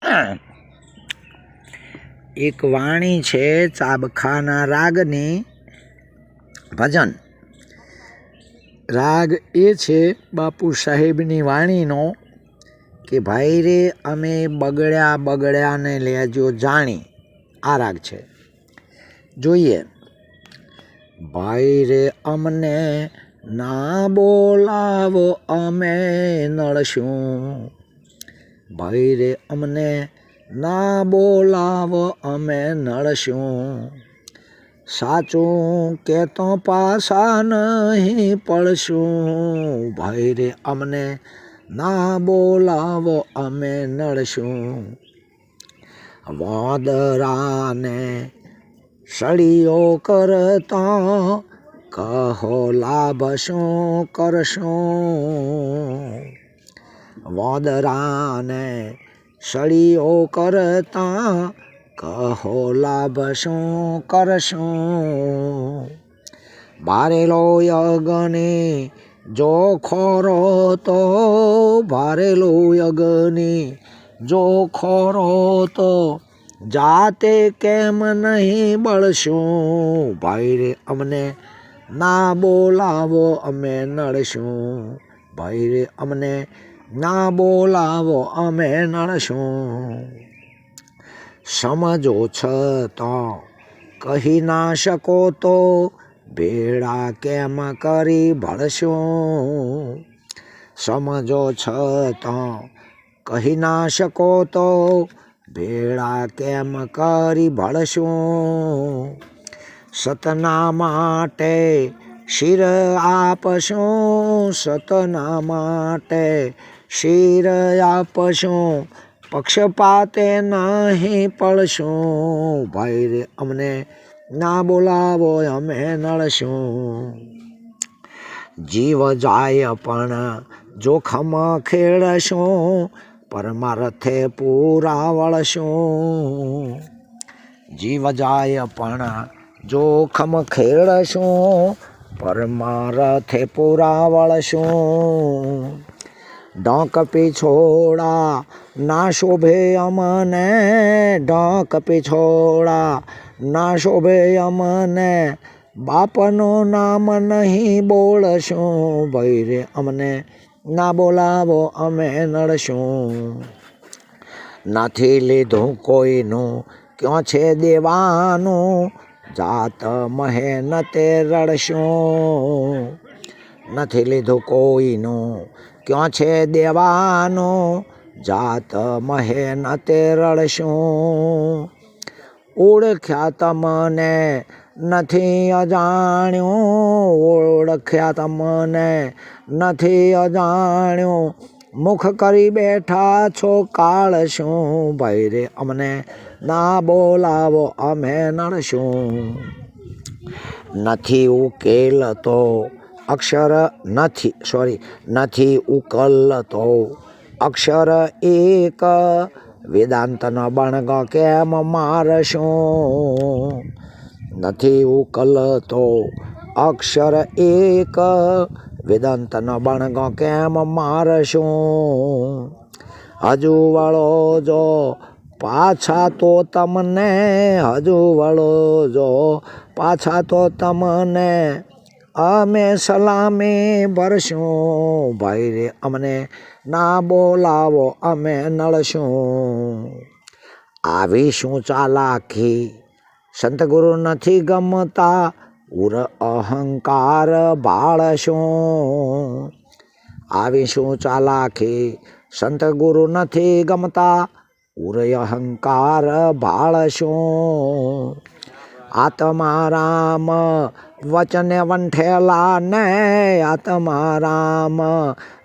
એક વાણી છે ચાબખાના રાગની ભજન. રાગ એ છે બાપુ સાહેબની વાણીનો કે ભાઈ રે અમે બગડ્યા બગડ્યાને લેજો જાણી. આ રાગ છે. જોઈએ. ભાઈ રે અમને ના બોલાવો, અમે નળશું ભાઈ રે અમને ના બોલાવ, અમે નળશું સાચું કે તો પાછા નહીં પડશું. ભાઈ રે અમને ના બોલાવો, અમે નળશું વાદરાને સળીઓ કરતા કહો લાભ શું કરશું? વાદરાને સળીઓ કરતા કહો લાભ શું કરશું? ભારેલો યગની જો ખોરો તો ભારેલો યગની જો ખોરો તો જાતે કેમ નહીં બળશું? ભાઈ રે અમને ના બોલાવો, અમે નડશું. ભાઈ રે અમને ના બોલાવો, અમે નડશું. સમજો છ તો કહી ના શકો તો ભેળા કેમ કરી ભળશું? સમજો છ તો કહી ના શકો તો ભેળા કેમ કરી ભળશું? સતના માટે શિર આપશું, સતના માટે શિર આપશો પક્ષપાતે નહીં પડશું. ભાઈ રે, અમને ના બોલાવો, અમે નળશું જીવ જાય પણ જોખમ ખેડશું પરમારથે પૂરા વળશું જીવ જાય પણ જોખમ ખેડશું પરમારથે પૂરા વળશું ડોંક પિછોડા ના શોભે અમને ઢોંક પીછોડા ના શોભે અમને બાપનું નામ નહીં બોલશું ભાઈ રે અમને ના બોલાવો અમે નડશું નથી લીધું કોઈનું ક્યાં છે દેવાનું જાત મહેનતે રડશું નથી લીધું કોઈનું ક્યાં છે દેવાનું? જાત મહેનતે રડશું. ઓળખ્યા તમને નથી અજાણ્યું. ઓળખ્યા તમને નથી અજાણ્યું. મુખ કરી બેઠા છો કાળ શું? ભાઈ રે, અમને ના બોલાવો, અમે નડશું. નથી ઉકેલ તો અક્ષર નથી સોરી નથી ઉકલતો. અક્ષર એક વેદાંતનો બણગ કેમ મારશો? નથી ઉકલતો. અક્ષર એક વેદાંતનો બણગ કેમ મારશો? હજુ વળો જો, પાછા તો તમને હજુ વળો જો, પાછા તો તમને અમે સલામે ભરશું ભાઈ રે અમને ના બોલાવો, અમે નળશું આવી શું ચાલાખી સંત ગુરુ નથી ગમતા, ઉર અહંકાર બાળશું. આવી શું ચાલાખી સંત ગુરુ નથી ગમતા, ઉર અહંકાર બાળશું. આત્મા રામ વચને વંઠેલા ને આત્મા રામ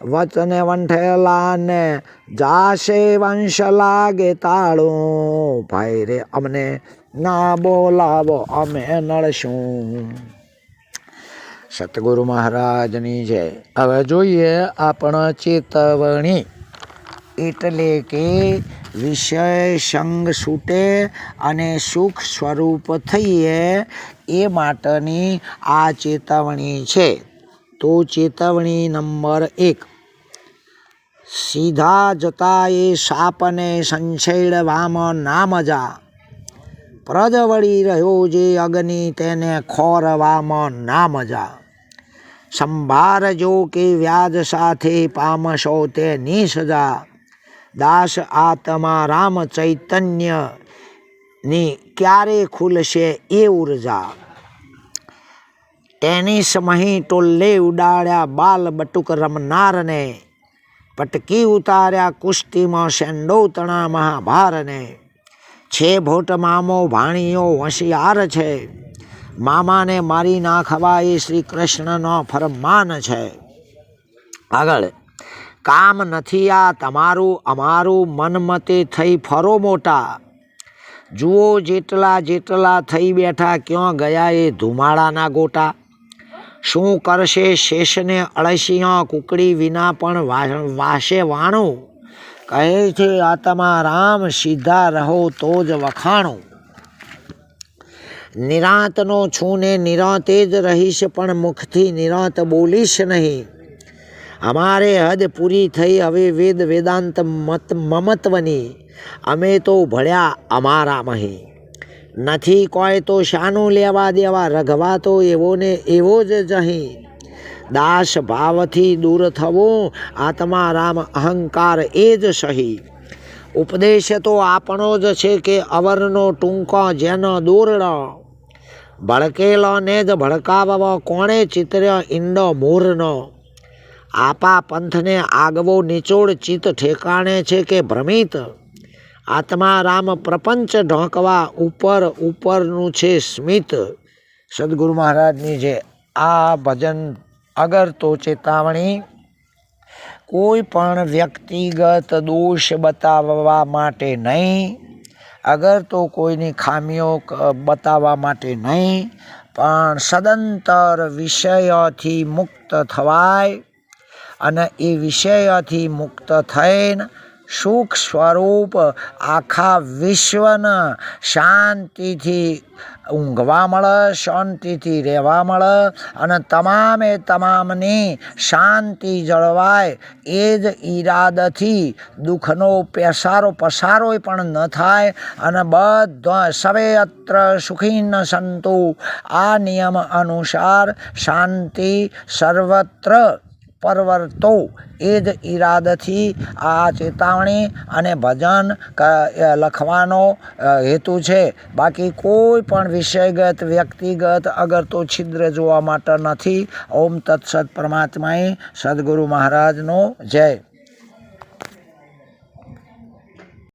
વચને વંઠેલા ને જાશે વંશ લાગે તાળું. ભાઈ રે, અમને ના બોલાવો, અમે નળશું સતગુરુ મહારાજની જય. હવે જોઈએ આપણા ચેતવણી. એટલે કે વિષય સંગ છૂટે અને સુખ સ્વરૂપ થઈએ, એ માટેની આ ચેતવણી છે. તો ચેતવણી નંબર એક. સીધા જતા એ સાપને સંછેડવામાં નામ જા પ્રજવળી રહ્યો જે અગ્નિ તેને ખોરવામાં નામ જા સંભારજો કે વ્યાજ સાથે પામશો તે નિસજા. દાસ આત્મા રામ ચૈતન્યની ક્યારે ખુલશે એ ઊર્જા? ટેનિસ મહી ટોલ્લે ઉડાડ્યા બાલ બટુક રમનારને, પટકી ઉતાર્યા કુસ્તીમાં શેંડો તણા મહાભારને. છે ભોટ મામો ભાણીઓ હોશિયાર છે. મામાને મારી નાખવા એ શ્રી કૃષ્ણનો ફરમાન છે. આગળ કામ નથી આ તમારું અમારું મનમતે થઈ ફરો મોટા. જુઓ જેટલા જેટલા થઈ બેઠા ક્યાં ગયા એ ધુમાડાના ગોટા. શું કરશે શેષને અળસિયા કુકડી વિના પણ વાસે વાણું? કહે છે આત્મા, રામ સીધા રહો તો જ વખાણું. નિરાંતનો છું ને નિરાંતે જ રહીશ, પણ મુખથી નિરાંત બોલીશ નહીં. અમારે હદ પૂરી થઈ હવે વેદ વેદાંત મત મમત્વની. અમે તો ભળ્યા અમારા મહી. નથી કોઈ તો શાનું લેવા દેવા રઘવા તો એવો ને એવો જ જહી. દાસ ભાવથી દૂર થવો આત્મા રામ અહંકાર એ જ સહી. ઉપદેશ તો આપણો જ છે કે અવરનો ટૂંકો જેનો દોરડો ભડકેલો ને જ ભડકાવવો કોણે ચિત્ર ઈંડો મૂરનો? આપા પંથને આગવો નિચોડ ચિત્ત ઠેકાણે છે કે ભ્રમિત? આત્મા રામ પ્રપંચ ઢોંકવા ઉપર ઉપરનું છે સ્મિત. સદગુરુ મહારાજની જે આ ભજન અગર તો ચેતાવણી, કોઈ પણ વ્યક્તિગત દોષ બતાવવા માટે નહીં. અગર તો કોઈની ખામીઓ બતાવવા માટે નહીં, પણ સદંતર વિષયથી મુક્ત થવાય. અને એ વિષયથી મુક્ત થઈને સુખ સ્વરૂપ આખા વિશ્વને શાંતિથી ઊંઘવા મળે, શાંતિથી રહેવા મળે અને તમામે તમામની શાંતિ જળવાય એ જ ઈરાદથી દુઃખનો પેસારો પસારો પણ ન થાય અને બધો સવે અત્ર સુખી ન સંતુ આ નિયમ અનુસાર શાંતિ સર્વત્ર પરવર્તો એ જ ઈરાદથી આ ચેતવણી અને ભજન લખવાનો હેતુ છે. બાકી કોઈ પણ વિષયગત, વ્યક્તિગત અગર તો છિદ્ર જોવા માટે નથી. ઓમ તત્સત પરમાત્માએ સદગુરુ મહારાજનો જય.